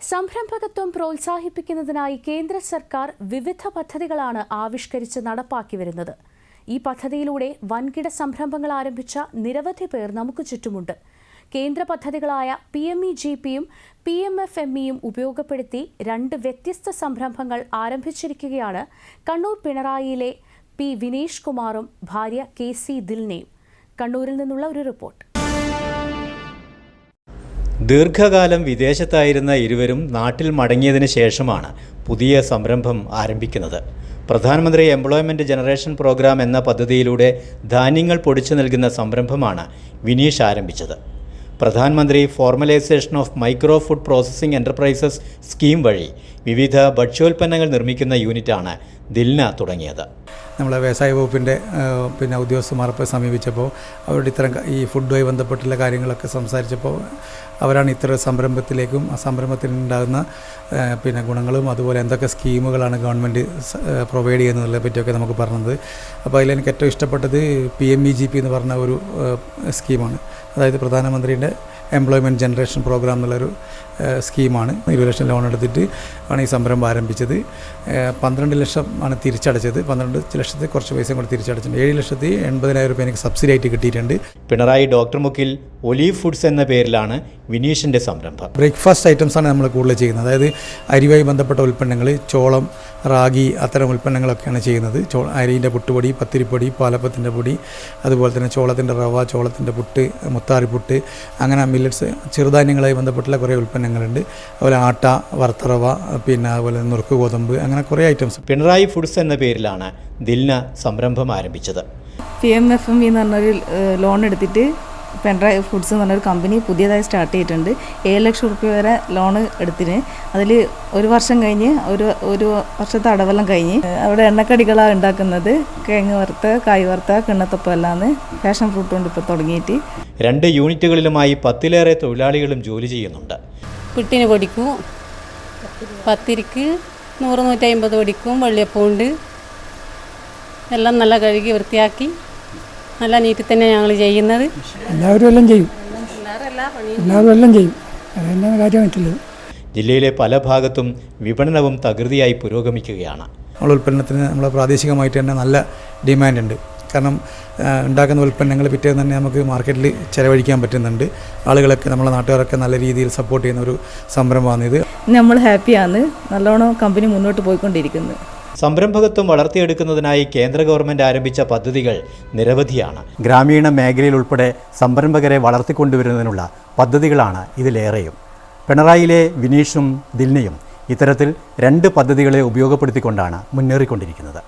സംരംഭകത്വം പ്രോത്സാഹിപ്പിക്കുന്നതിനായി കേന്ദ്ര സർക്കാർ വിവിധ പദ്ധതികളാണ് ആവിഷ്കരിച്ച് നടപ്പാക്കി വരുന്നത് ഈ പദ്ധതിയിലൂടെ വൻകിട സംരംഭങ്ങൾ ആരംഭിച്ച നിരവധി പേർ നമുക്ക് ചുറ്റുമുണ്ട്. കേന്ദ്ര പദ്ധതികളായ പി എം ഇ ജി പിയും പി എം എഫ് എം ഇയും ഉപയോഗപ്പെടുത്തി രണ്ട് വ്യത്യസ്ത സംരംഭങ്ങൾ ആരംഭിച്ചിരിക്കുകയാണ് കണ്ണൂർ പിണറായിയിലെ പി വിനേഷ് കുമാറും ഭാര്യ കെ സി ദിൽനയും. കണ്ണൂരിൽ നിന്നുള്ള ഒരു റിപ്പോർട്ട്. ദീർഘകാലം വിദേശത്തായിരുന്ന ഇരുവരും നാട്ടിൽ മടങ്ങിയതിന് ശേഷമാണ് പുതിയ സംരംഭം ആരംഭിക്കുന്നത്. പ്രധാനമന്ത്രി എംപ്ലോയ്മെന്റ് ജനറേഷൻ പ്രോഗ്രാം എന്ന പദ്ധതിയിലൂടെ ധാന്യങ്ങൾ പൊടിച്ചു നൽകുന്ന സംരംഭമാണ് വിനീഷ് ആരംഭിച്ചത്. പ്രധാനമന്ത്രി formalisation of micro food processing enterprises scheme വഴി വിവിധ ഭക്ഷ്യോൽപ്പന്നങ്ങൾ നിർമ്മിക്കുന്ന യൂണിറ്റാണ് ദിൽന തുടങ്ങിയത്. നമ്മളെ വ്യവസായ വകുപ്പിന്റെ പിന്നെ ഉദ്യോഗസ്ഥന്മാരെ സമീപിച്ചപ്പോൾ അവരുടെ ഇത്തരം ഈ ഫുഡുമായി ബന്ധപ്പെട്ടുള്ള കാര്യങ്ങളൊക്കെ സംസാരിച്ചപ്പോൾ അവരാണ് ഇത്തരം സംരംഭത്തിലേക്കും ആ സംരംഭത്തിനുണ്ടാകുന്ന പിന്നെ ഗുണങ്ങളും അതുപോലെ എന്തൊക്കെ സ്കീമുകളാണ് ഗവൺമെന്റ് പ്രൊവൈഡ് ചെയ്യുന്നതിനെ പറ്റിയൊക്കെ നമുക്ക് പറഞ്ഞത്. അപ്പോൾ അതിലെനിക്ക് ഏറ്റവും ഇഷ്ടപ്പെട്ടത് P M E G P എന്ന് പറഞ്ഞ ഒരു സ്കീമാണ്. അതായത് പ്രധാനമന്ത്രിയുടെ എംപ്ലോയ്മെന്റ് ജനറേഷൻ പ്രോഗ്രാം എന്നുള്ളൊരു സ്കീമാണ്. ഇരുപത് ലക്ഷം ലോൺ എടുത്തിട്ട് ആണ് ഈ സംരംഭം ആരംഭിച്ചത്. പന്ത്രണ്ട് ലക്ഷം ആണ് തിരിച്ചടച്ചത്. പന്ത്രണ്ട് ലക്ഷത്തി കുറച്ച് പൈസ കൊണ്ട് തിരിച്ചടച്ചിട്ടുണ്ട്. ഏഴ് ലക്ഷത്തി എൺപതിനായിരം രൂപ എനിക്ക് സബ്സിഡി ആയിട്ട് കിട്ടിയിട്ടുണ്ട്. പിണറായി ഡോക്ടർ മുക്കിൽ ഒലീവ് ഫുഡ്സ് എന്ന പേരിലാണ് വിനീഷിന്റെ സംരംഭം. ബ്രേക്ക്ഫാസ്റ്റ് ഐറ്റംസ് ആണ് നമ്മൾ കൂടുതൽ ചെയ്യുന്നത്. അതായത് അരിയുമായി ബന്ധപ്പെട്ട ഉൽപ്പന്നങ്ങൾ ചോളം റാഗി അത്തരം ഉൽപ്പന്നങ്ങളൊക്കെയാണ് ചെയ്യുന്നത്. ചോ അരിന്റെ പുട്ടുപൊടി പത്തിരിപ്പൊടി പാലപ്പത്തിന്റെ പൊടി അതുപോലെ തന്നെ ചോളത്തിന്റെ റവ ചോളത്തിന്റെ പുട്ട് മുത്താറിപ്പുട്ട് അങ്ങനെ മില്ലറ്റ്സ് ചെറുധാന്യങ്ങളായി ബന്ധപ്പെട്ടുള്ള കുറേ ഉൽപ്പന്നങ്ങളുണ്ട്. അതുപോലെ ആട്ട വറുത്തറവ പിന്നെ അതുപോലെ നുറുക്ക് ഗോതമ്പ് അങ്ങനെ കുറേ ഐറ്റംസ്. പിണറായി ഫുഡ്സ് എന്ന പേരിലാണ് ദിൽന സംരംഭം ആരംഭിച്ചത്. പി എം എഫ് എം എന്ന് പറഞ്ഞൊരു ലോൺ എടുത്തിട്ട് പെൻഡ്രൈവ് ഫുഡ്സ് എന്ന് പറഞ്ഞൊരു കമ്പനി പുതിയതായി സ്റ്റാർട്ട് ചെയ്തിട്ടുണ്ട്. ഏഴ് ലക്ഷം റുപ്യ വരെ ലോൺ എടുത്തിന്. അതിൽ ഒരു വർഷം കഴിഞ്ഞ് ഒരു ഒരു വർഷത്തെ അടവെല്ലാം കഴിഞ്ഞ് അവിടെ എണ്ണക്കടികളാണ് ഉണ്ടാക്കുന്നത്. കിഴങ്ങ് വറുത്ത കായ് വറുത്ത കിണ്ണത്തപ്പം എല്ലാന്ന് ഫാഷൻ ഫ്രൂട്ട് കൊണ്ട് ഇപ്പോൾ തുടങ്ങിയിട്ട്. രണ്ട് യൂണിറ്റുകളിലുമായി പത്തിലേറെ തൊഴിലാളികളും ജോലി ചെയ്യുന്നുണ്ട്. പുട്ടിന് പൊടിക്കും പത്തിരിക്ക് നൂറ് നൂറ്റി അമ്പത് പൊടിക്കും വെള്ളിയപ്പമുണ്ട് എല്ലാം നല്ല കഴുകി വൃത്തിയാക്കി നല്ല നീറ്റിൽ തന്നെ ഞങ്ങൾ ചെയ്യുന്നത്. എല്ലാവരും എല്ലാം ചെയ്യും. എല്ലാവരും എല്ലാം ചെയ്യും. അത് തന്നെയാണ് കാര്യമായിട്ടുള്ളത് ജില്ലയിലെ പല ഭാഗത്തും വിപണനവും തകൃതിയായി പുരോഗമിക്കുകയാണ്. നമ്മുടെ ഉൽപ്പന്നത്തിന് നമ്മൾ പ്രാദേശികമായിട്ട് തന്നെ നല്ല ഡിമാൻഡ് ഉണ്ട്. കാരണം ഉണ്ടാക്കുന്ന ഉൽപ്പന്നങ്ങൾ പിറ്റേന്ന് തന്നെ നമുക്ക് മാർക്കറ്റിൽ ചിലവഴിക്കാൻ പറ്റുന്നുണ്ട്. ആളുകളൊക്കെ നമ്മളെ നാട്ടുകാരൊക്കെ നല്ല രീതിയിൽ സപ്പോർട്ട് ചെയ്യുന്ന ഒരു സംരംഭമാണ് ഇത്. നമ്മൾ ഹാപ്പിയാണ് നല്ലോണം കമ്പനി മുന്നോട്ട് പോയിക്കൊണ്ടിരിക്കുന്നത് സംരംഭകത്വം വളർത്തിയെടുക്കുന്നതിനായി കേന്ദ്ര ഗവൺമെന്റ് ആരംഭിച്ച പദ്ധതികൾ നിരവധിയാണ്. ഗ്രാമീണ മേഖലയിൽ ഉൾപ്പെടെ സംരംഭകരെ വളർത്തിക്കൊണ്ടുവരുന്നതിനുള്ള പദ്ധതികളാണ് ഇതിലേറെയും. പിണറായിയിലെ വിനീഷും ദിൽനയും ഇത്തരത്തിൽ രണ്ട് പദ്ധതികളെ ഉപയോഗപ്പെടുത്തിക്കൊണ്ടാണ് മുന്നേറിക്കൊണ്ടിരിക്കുന്നത്.